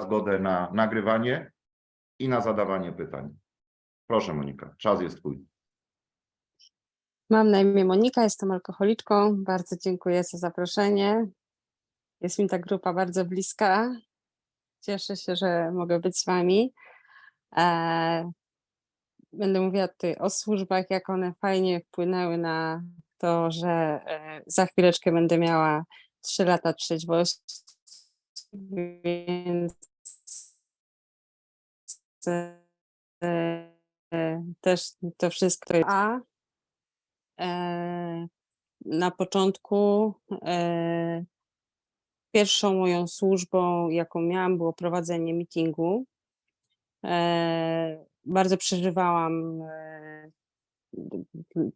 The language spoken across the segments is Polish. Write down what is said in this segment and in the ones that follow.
zgodę na nagrywanie i na zadawanie pytań. Proszę Monika, czas jest twój. Mam na imię Monika, jestem alkoholiczką. Bardzo dziękuję za zaproszenie. Jest mi ta grupa bardzo bliska. Cieszę się, że mogę być z Wami. E, Będę mówiła tutaj o służbach, jak one fajnie wpłynęły na to, że e, za chwileczkę będę miała 3 lata trzeźwości, więc e, e, też to wszystko jest. A e, na początku pierwszą moją służbą, jaką miałam, było prowadzenie meetingu. Bardzo przeżywałam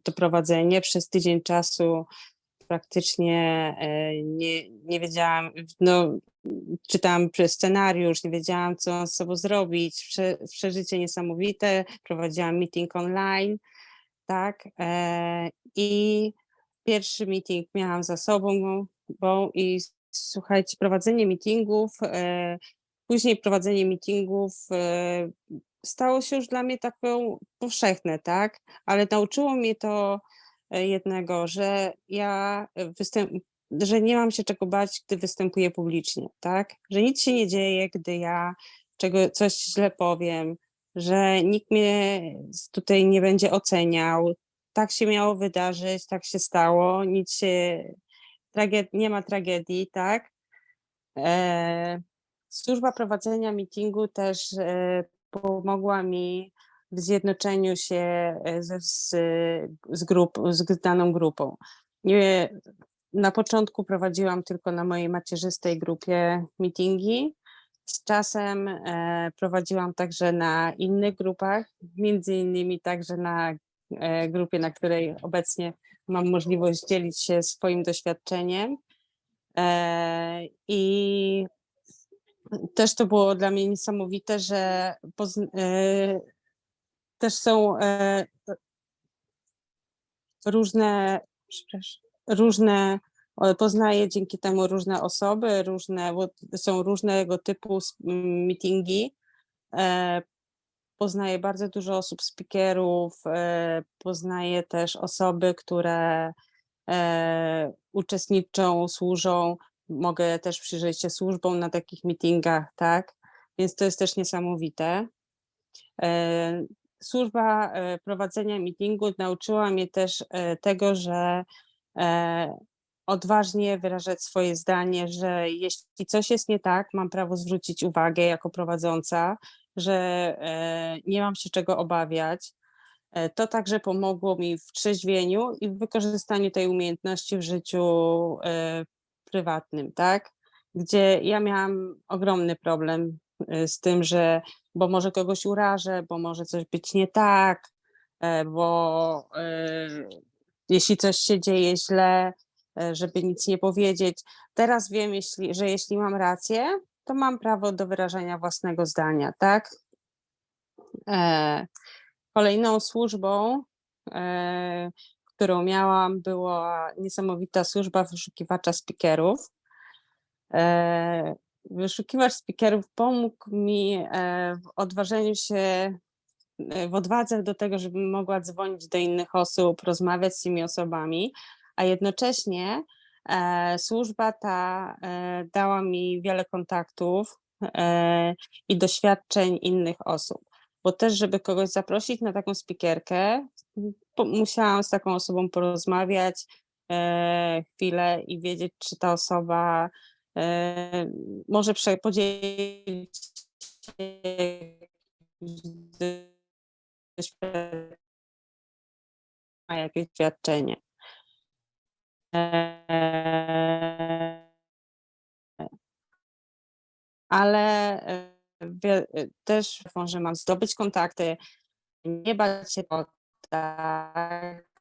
to prowadzenie przez tydzień czasu. Praktycznie e, nie, nie wiedziałam, no, czytałam scenariusz, nie wiedziałam, co z sobą zrobić. Prze, przeżycie niesamowite. Prowadziłam meeting online, tak. E, I pierwszy meeting miałam za sobą, bo i słuchajcie, prowadzenie meetingów, e, później prowadzenie meetingów stało się już dla mnie taką powszechne, tak? Ale nauczyło mnie to jednego, że ja występ, że nie mam się czego bać, gdy występuję publicznie, tak? Że nic się nie dzieje, gdy ja czego, coś źle powiem, że nikt mnie tutaj nie będzie oceniał. Tak się miało wydarzyć, tak się stało, nic się, traged, nie ma tragedii, tak? E, służba prowadzenia meetingu też e, pomogła mi w zjednoczeniu się e, ze, z, z, grup, z daną grupą. Na początku prowadziłam tylko na mojej macierzystej grupie meetingi. Z czasem e, prowadziłam także na innych grupach, między innymi także na e, grupie, na której obecnie mam możliwość dzielić się swoim doświadczeniem. E, I też to było dla mnie niesamowite, że e, też są e, różne, różne, poznaję dzięki temu różne osoby, różne, są różnego typu s- m, meetingi. E, Poznaję bardzo dużo osób, speakerów, e, poznaję też osoby, które uczestniczą, służą. Mogę też przyjrzeć się służbom na takich meetingach, tak? Więc to jest też niesamowite. Służba e, prowadzenia meetingu nauczyła mnie też e, tego, że e, odważnie wyrażać swoje zdanie, że jeśli coś jest nie tak, mam prawo zwrócić uwagę jako prowadząca, że nie mam się czego obawiać. To także pomogło mi w trzeźwieniu i w wykorzystaniu tej umiejętności w życiu prywatnym, tak? Gdzie ja miałam ogromny problem z tym, że bo może kogoś urażę, bo może coś być nie tak, e, bo e, jeśli coś się dzieje źle, e, żeby nic nie powiedzieć. Teraz wiem, jeśli, że jeśli mam rację, to mam prawo do wyrażania własnego zdania, tak? E, Kolejną służbą, e, którą miałam, była niesamowita służba wyszukiwacza speakerów. Wyszukiwacz speakerów pomógł mi e, w odważeniu się, e, w odwadze do tego, żebym mogła dzwonić do innych osób, rozmawiać z tymi osobami, a jednocześnie e, służba ta dała mi wiele kontaktów i doświadczeń innych osób. Bo też, żeby kogoś zaprosić na taką speakerkę, musiałam z taką osobą porozmawiać chwilę i wiedzieć, czy ta osoba może prze, podzielić ma jakieś doświadczenie. E, ale e, e, też, że mam zdobyć kontakty, nie bać się o tak,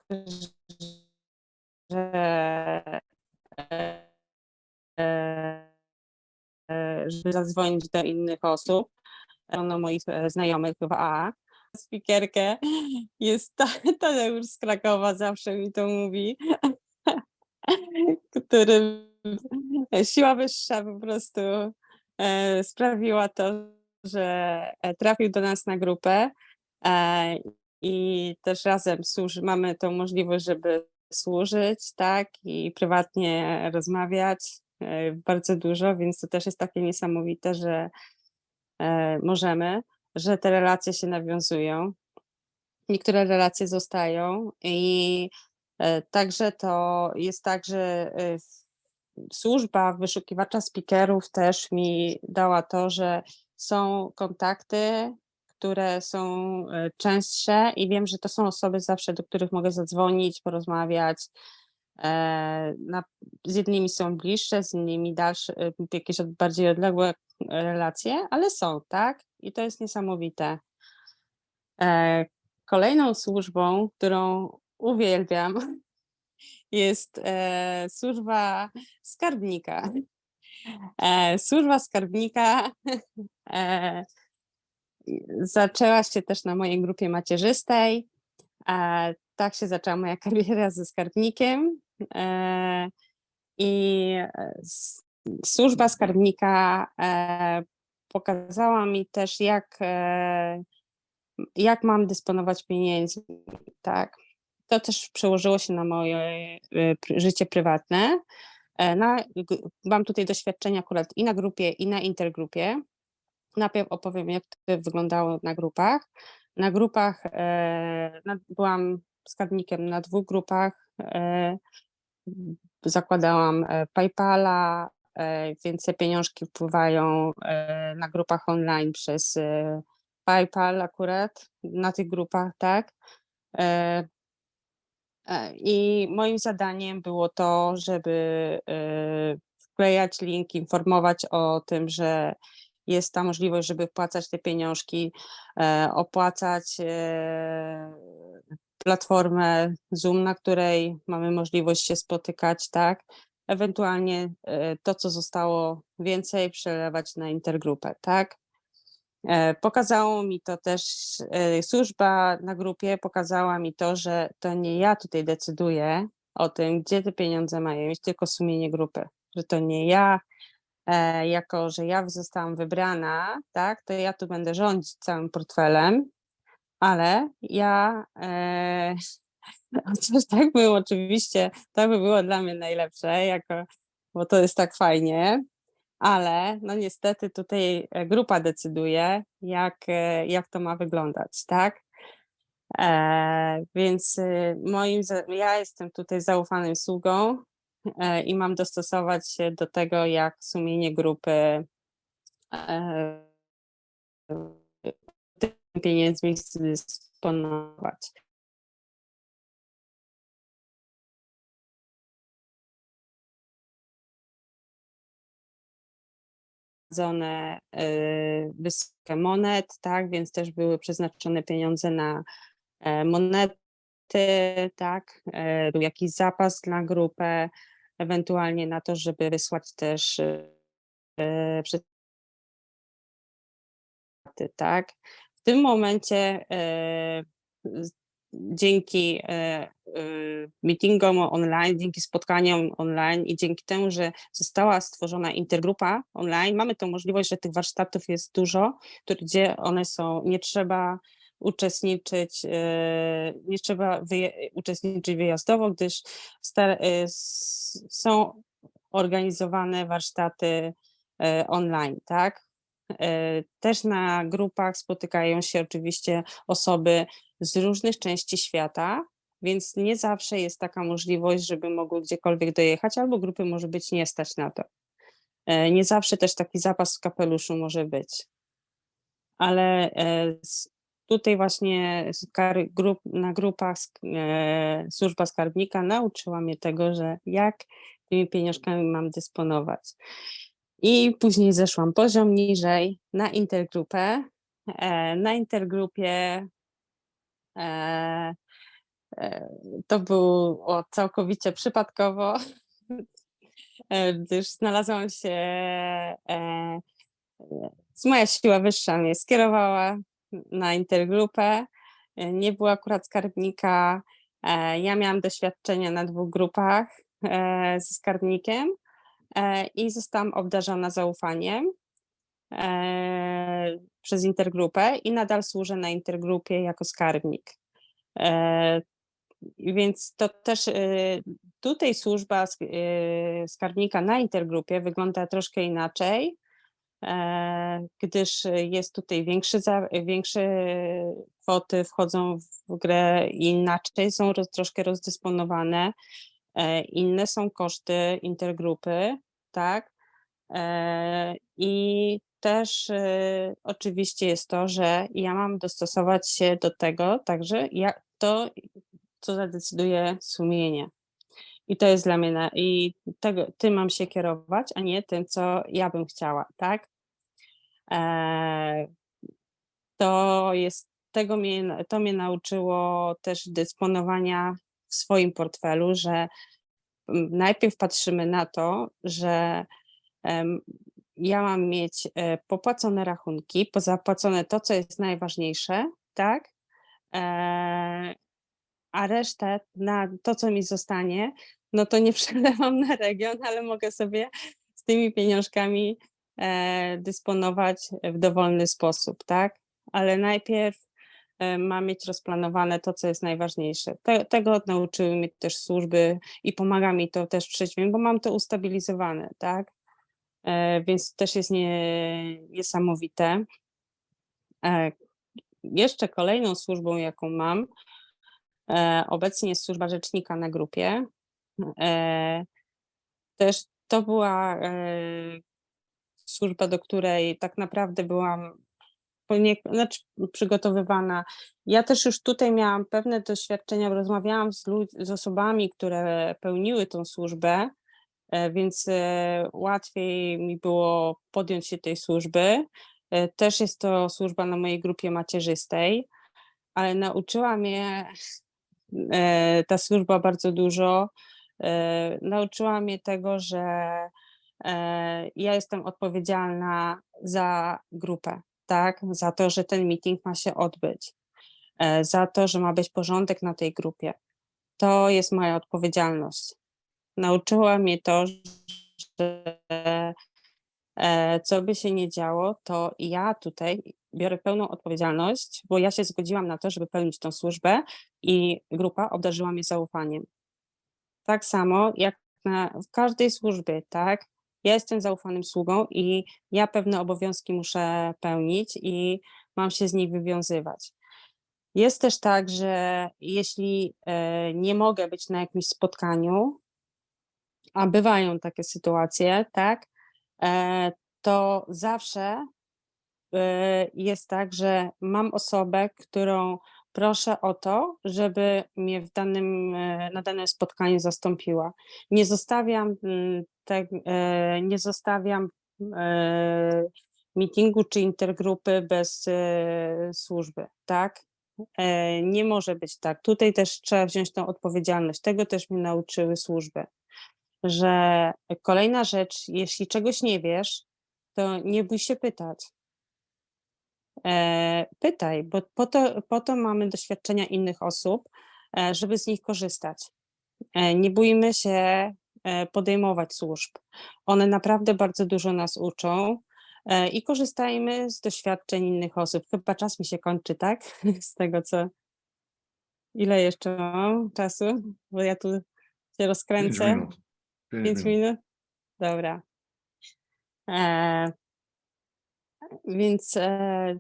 żeby zadzwonić do innych osób, no moich e, znajomych w AA. Spikerkę jest ta, Tadeusz z Krakowa, zawsze mi to mówi, który siła wyższa po prostu e, sprawiła to, że e, trafił do nas na grupę e, i też razem służy, mamy tą możliwość, żeby służyć, tak, i prywatnie rozmawiać e, bardzo dużo, więc to też jest takie niesamowite, że e, możemy, że te relacje się nawiązują. Niektóre relacje zostają i e, także to jest tak, że e, służba wyszukiwacza speakerów też mi dała to, że są kontakty, które są e, częstsze i wiem, że to są osoby zawsze, do których mogę zadzwonić, porozmawiać. E, Na, z jednymi są bliższe, z innymi dalsze, e, jakieś bardziej odległe e, relacje, ale są, tak? I to jest niesamowite. Kolejną służbą, którą uwielbiam, jest służba skarbnika. Służba skarbnika zaczęła się też na mojej grupie macierzystej. Tak się zaczęła moja kariera ze skarbnikiem. E, I e, służba skarbnika e, pokazała mi też, jak, jak mam dysponować pieniędzmi. Tak. To też przełożyło się na moje życie prywatne. Na, mam tutaj doświadczenia akurat i na grupie, i na intergrupie. Najpierw opowiem, jak to wyglądało na grupach. Na grupach e, byłam skarbnikiem na dwóch grupach. E, zakładałam e, PayPala, e, więc te pieniążki wpływają e, na grupach online przez PayPal akurat, na tych grupach, tak. I moim zadaniem było to, żeby wklejać link, informować o tym, że jest ta możliwość, żeby wpłacać te pieniążki, opłacać platformę Zoom, na której mamy możliwość się spotykać, tak? Ewentualnie e, to, co zostało więcej, przelewać na intergrupę, tak? E, Pokazało mi to też, e, służba na grupie pokazała mi to, że to nie ja tutaj decyduję o tym, gdzie te pieniądze mają iść, tylko sumienie grupy. Że to nie ja, jako że ja zostałam wybrana, tak, to ja tu będę rządzić całym portfelem, ale ja, e, chociaż tak było oczywiście, to by było dla mnie najlepsze, jako, bo to jest tak fajnie, ale no niestety tutaj e, grupa decyduje, jak, e, jak to ma wyglądać, tak? E, więc e, moim, ja jestem tutaj zaufanym sługą e, i mam dostosować się do tego, jak sumienie grupy e, pieniędzmi dysponować. prowadzone y, wysokie monet, tak, więc też były przeznaczone pieniądze na e, monety, tak, e, był jakiś zapas na grupę, ewentualnie na to, żeby wysłać też e, tak. W tym momencie e, dzięki e, e, meetingom online, dzięki spotkaniom online i dzięki temu, że została stworzona intergrupa online, mamy tą możliwość, że tych warsztatów jest dużo, gdzie one są, nie trzeba uczestniczyć, nie trzeba uczestniczyć wyjazdowo, gdyż są organizowane warsztaty online, tak? E, Też na grupach spotykają się oczywiście osoby z różnych części świata, więc nie zawsze jest taka możliwość, żeby mogły gdziekolwiek dojechać, albo grupy może być nie stać na to. E, Nie zawsze też taki zapas w kapeluszu może być. Ale e, tutaj właśnie na grupach służba skarbnika nauczyła mnie tego, że jak tymi pieniążkami mam dysponować. I później zeszłam poziom niżej na intergrupę. E, Na intergrupie e, e, to było całkowicie przypadkowo, gdyż znalazłam się, moja siła wyższa mnie skierowała na intergrupę. Nie było akurat skarbnika. Ja miałam doświadczenie na dwóch grupach ze skarbnikiem i zostałam obdarzona zaufaniem. e, przez intergrupę i nadal służę na intergrupie jako skarbnik. E, Więc to też e, tutaj służba sk- e, skarbnika na intergrupie wygląda troszkę inaczej, e, gdyż jest tutaj większy, większe kwoty wchodzą w grę i inaczej są troszkę rozdysponowane. E, Inne są koszty intergrupy, tak? E, I też e, oczywiście jest to, że ja mam dostosować się do tego, także ja, to, co zadecyduje sumienie. I to jest dla mnie, na, i tego, tym mam się kierować, a nie tym, co ja bym chciała, tak? To jest, tego mnie, to mnie nauczyło też dysponowania w swoim portfelu, że mm, najpierw patrzymy na to, że ja mam mieć e, popłacone rachunki, pozapłacone to, co jest najważniejsze, tak? E, a resztę na to, co mi zostanie, no to nie przelewam na region, ale mogę sobie z tymi pieniążkami e, dysponować w dowolny sposób, tak? Ale najpierw ma mieć rozplanowane to, co jest najważniejsze. Te, tego nauczyły mnie też służby i pomaga mi to też w bo mam to ustabilizowane, tak? E, więc też jest nie, niesamowite. E, jeszcze kolejną służbą, jaką mam, e, obecnie jest służba rzecznika na grupie. E, też to była e, służba, do której tak naprawdę byłam ponie, znaczy przygotowywana. Ja też już tutaj miałam pewne doświadczenia, rozmawiałam z, lud- z osobami, które pełniły tą służbę, e, więc e, łatwiej mi było podjąć się tej służby. E, Też jest to służba na mojej grupie macierzystej, ale nauczyła mnie ta służba bardzo dużo. Nauczyła mnie tego, że ja jestem odpowiedzialna za grupę, tak? Za to, że ten meeting ma się odbyć, e, za to, że ma być porządek na tej grupie. To jest moja odpowiedzialność. Nauczyła mnie to, że e, co by się nie działo, to ja tutaj biorę pełną odpowiedzialność, bo ja się zgodziłam na to, żeby pełnić tą służbę i grupa obdarzyła mnie zaufaniem. Tak samo jak na, w każdej służbie, tak? Ja jestem zaufanym sługą i ja pewne obowiązki muszę pełnić i mam się z nich wywiązywać. Jest też tak, że jeśli e, nie mogę być na jakimś spotkaniu, a bywają takie sytuacje, tak, e, to zawsze e, jest tak, że mam osobę, którą proszę o to, żeby mnie w danym, na danym spotkaniu zastąpiła. Nie zostawiam, mm, te, e, nie zostawiam e, meetingu czy intergrupy bez e, służby, tak? E, Nie może być tak. Tutaj też trzeba wziąć tą odpowiedzialność. Tego też mnie nauczyły służby, że kolejna rzecz, jeśli czegoś nie wiesz, to nie bój się pytać. Pytaj, bo po to, po to mamy doświadczenia innych osób, żeby z nich korzystać. Nie bójmy się podejmować służb. One naprawdę bardzo dużo nas uczą e, i korzystajmy z doświadczeń innych osób. Chyba czas mi się kończy, tak? Z tego co. Ile jeszcze mam czasu? Bo ja tu się Pięć rozkręcę. minut. Pięć Pięć minut. minut? Dobra. E, więc e,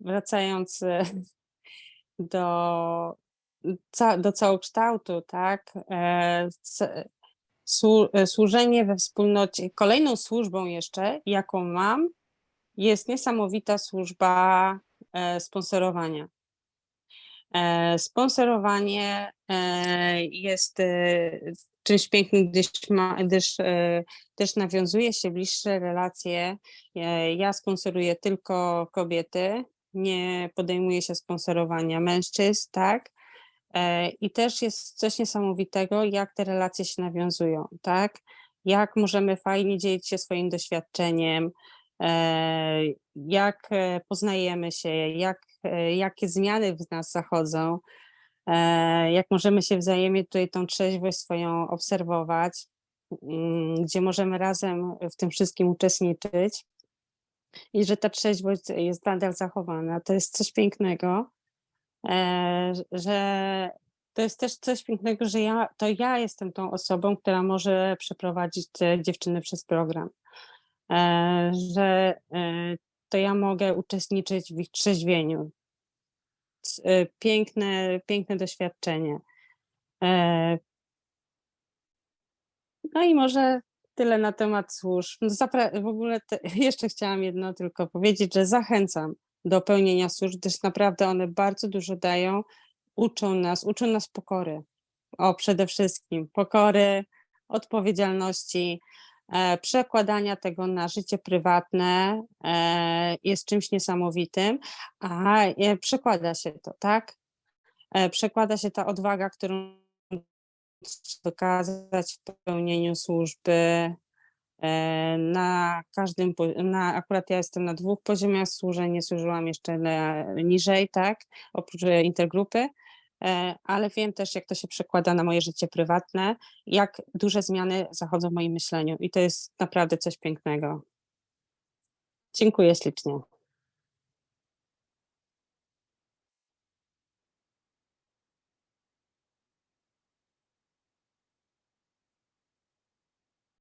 wracając e, do, ca, do całokształtu, tak? E, c- e, służenie we wspólnocie. Kolejną służbą jeszcze, jaką mam, jest niesamowita służba e, sponsorowania. E, Sponsorowanie e, jest e, czymś pięknym, gdyż, ma, gdyż e, też nawiązuje się bliższe relacje. E, Ja sponsoruję tylko kobiety, nie podejmuję się sponsorowania mężczyzn, tak? E, I też jest coś niesamowitego, jak te relacje się nawiązują, tak? Jak możemy fajnie dzielić się swoim doświadczeniem, e, jak e, poznajemy się, jak, jakie zmiany w nas zachodzą, jak możemy się wzajemnie tutaj tą trzeźwość swoją obserwować, mm, gdzie możemy razem w tym wszystkim uczestniczyć. i że ta trzeźwość jest nadal zachowana. To jest coś pięknego, że to jest też coś pięknego, że ja, to ja jestem tą osobą, która może przeprowadzić te dziewczyny przez program. E, że e, to ja mogę uczestniczyć w ich trzeźwieniu. E, Piękne, piękne doświadczenie. E, No i może tyle na temat służb. No zapra- w ogóle te, jeszcze chciałam jedno tylko powiedzieć, że zachęcam do pełnienia służb, gdyż naprawdę one bardzo dużo dają, uczą nas, uczą nas pokory. O, przede wszystkim pokory, odpowiedzialności, e, przekładania tego na życie prywatne e, jest czymś niesamowitym, a e, przekłada się to, tak? E, przekłada się ta odwaga, którą wykazać w pełnieniu służby na każdym, na, akurat ja jestem na dwóch poziomach służeń, nie służyłam jeszcze na, niżej, tak, oprócz e, intergrupy, e, ale wiem też, jak to się przekłada na moje życie prywatne, jak duże zmiany zachodzą w moim myśleniu i to jest naprawdę coś pięknego. Dziękuję ślicznie.